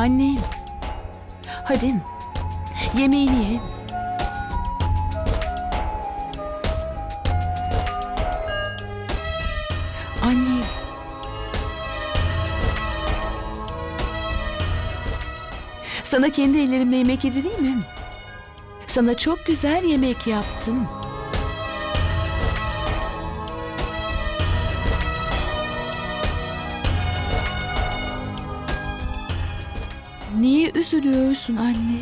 Annem. Hadi. Yemeğini ye. Anne. Sana kendi ellerimle yemek yedireyim mi? Sana çok güzel yemek yaptım. Üzülüyorsun anne?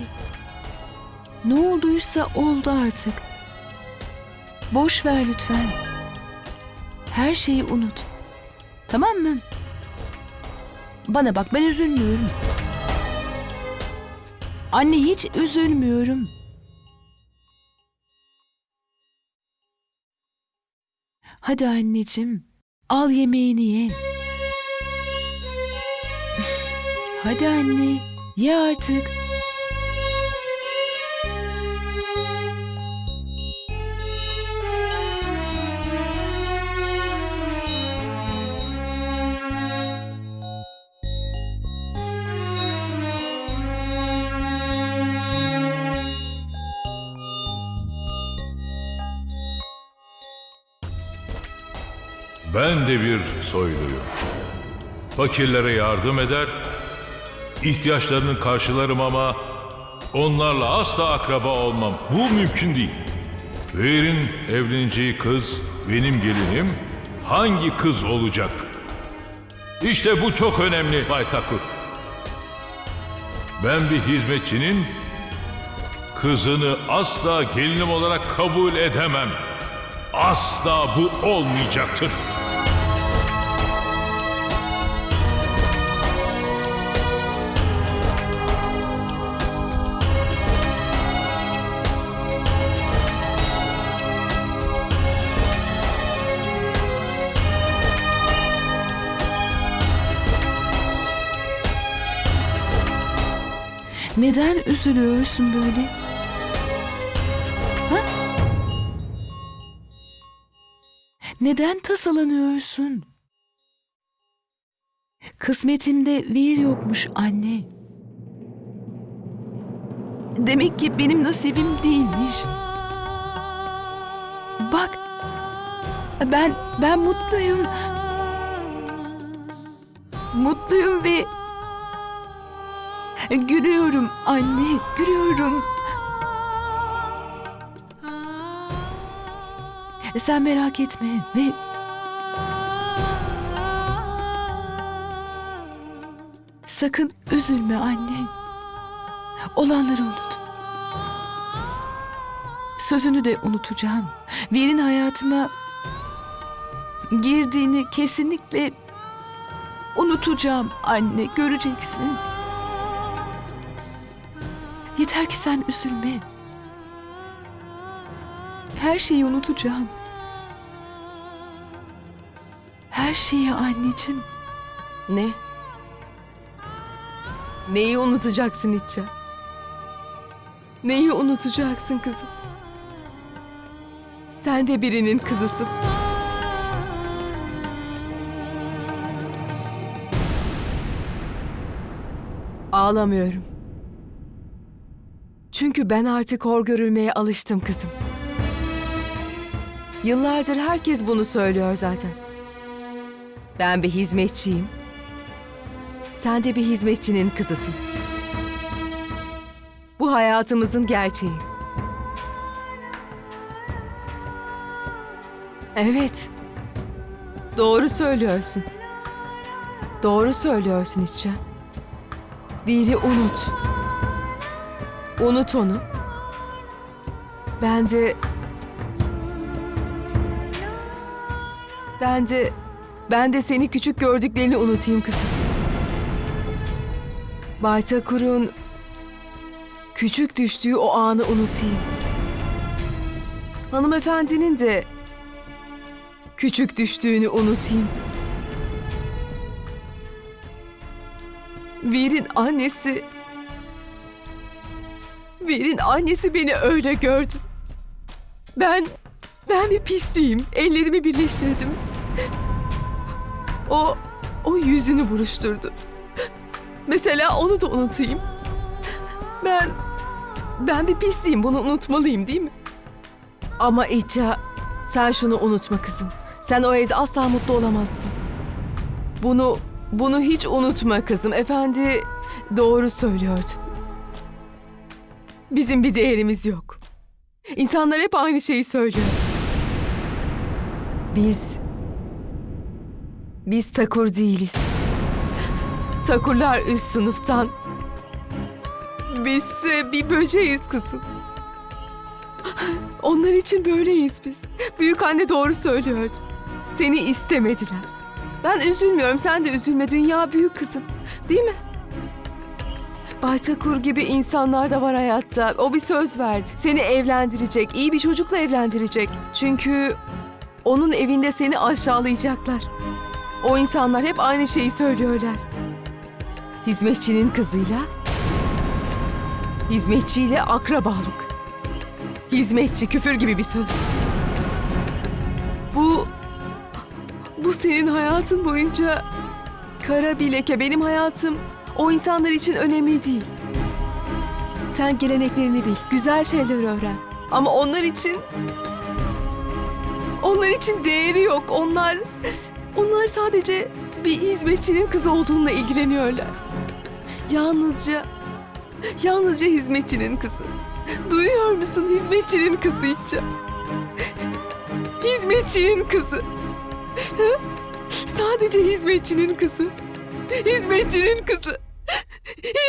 Ne olduysa oldu artık. Boş ver lütfen. Her şeyi unut. Tamam mı? Bana bak ben üzülmüyorum. Anne hiç üzülmüyorum. Hadi anneciğim, al yemeğini ye. Hadi anne, ye artık. Ben de bir soyluyum. Fakirlere yardım eder, ihtiyaçlarını karşılarım ama onlarla asla akraba olmam. Bu mümkün değil. Veer'in evleneceği kız benim gelinim hangi kız olacak? İşte bu çok önemli Bay Takur. Ben bir hizmetçinin kızını asla gelinim olarak kabul edemem. Asla bu olmayacaktır. Neden üzülüyorsun böyle? Ha? Neden tasalanıyorsun? Kısmetimde vir yokmuş anne. Demek ki benim nasibim değilmiş. Bak, ben ben mutluyum. Mutluyum ve Gülüyorum anne, gülüyorum. Sen merak etme ve sakın üzülme anne. Olanları unut. Sözünü de unutacağım. Vir'in hayatıma girdiğini kesinlikle unutacağım anne. Göreceksin. Yeter ki sen üzülme. Her şeyi unutacağım. Her şeyi anneciğim. Ne? Neyi unutacaksın İtça? Neyi unutacaksın kızım? Sen de birinin kızısın. Ağlamıyorum. Çünkü ben artık hor görülmeye alıştım kızım. Yıllardır herkes bunu söylüyor zaten. Ben bir hizmetçiyim. Sen de bir hizmetçinin kızısın. Bu hayatımızın gerçeği. Evet. Doğru söylüyorsun. Doğru söylüyorsun İtçe. Biri unut. Unut onu. Ben de... Ben de... Seni küçük gördüklerini unutayım kızım. Bay Takur'un küçük düştüğü o anı unutayım. Hanımefendinin de küçük düştüğünü unutayım. Vir'in annesi... Vir'in annesi beni öyle gördü. Ben... Ben bir pisliğim. Ellerimi birleştirdim. O... O yüzünü buruşturdu. Mesela onu da unutayım. Ben ben bir pisliğim bunu unutmalıyım değil mi? Ama İca sen şunu unutma kızım. Sen o evde asla mutlu olamazsın. Bunu bunu hiç unutma kızım. Efendi doğru söylüyordu. Bizim bir değerimiz yok. İnsanlar hep aynı şeyi söylüyor. Biz biz takur değiliz. Takurlar üst sınıftan. Bizse bir böceğiz kızım. Onlar için böyleyiz biz. Büyük anne doğru söylüyordu. Seni istemediler. Ben üzülmüyorum, sen de üzülme. Dünya büyük kızım. Değil mi? Bahçakur gibi insanlar da var hayatta. O bir söz verdi. Seni evlendirecek, iyi bir çocukla evlendirecek. Çünkü onun evinde seni aşağılayacaklar. O insanlar hep aynı şeyi söylüyorlar. Hizmetçinin kızıyla, hizmetçiyle akrabalık. Hizmetçi küfür gibi bir söz. Bu bu senin hayatın boyunca kara bir leke. Benim hayatım o insanlar için önemli değil. Sen geleneklerini bil, güzel şeyler öğren. Ama onlar için onlar için değeri yok. Onlar onlar sadece bir hizmetçinin kızı olduğunla ilgileniyorlar. Yalnızca yalnızca hizmetçinin kızı. Duyuyor musun hizmetçinin kızı İcca? Hizmetçinin kızı. Sadece hizmetçinin kızı. Hizmetçinin kızı.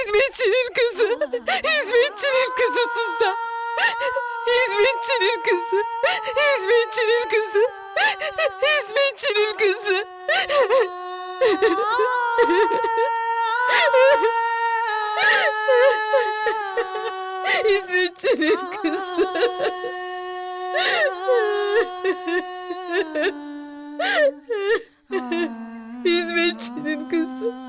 Hizmetçinin kızı. Hizmetçinin kızısın sen. Hizmetçinin kızı. Hizmetçinin kızı. Hizmetçinin kızı. Hizmetçinin kızı. Hizmetçinin kızı.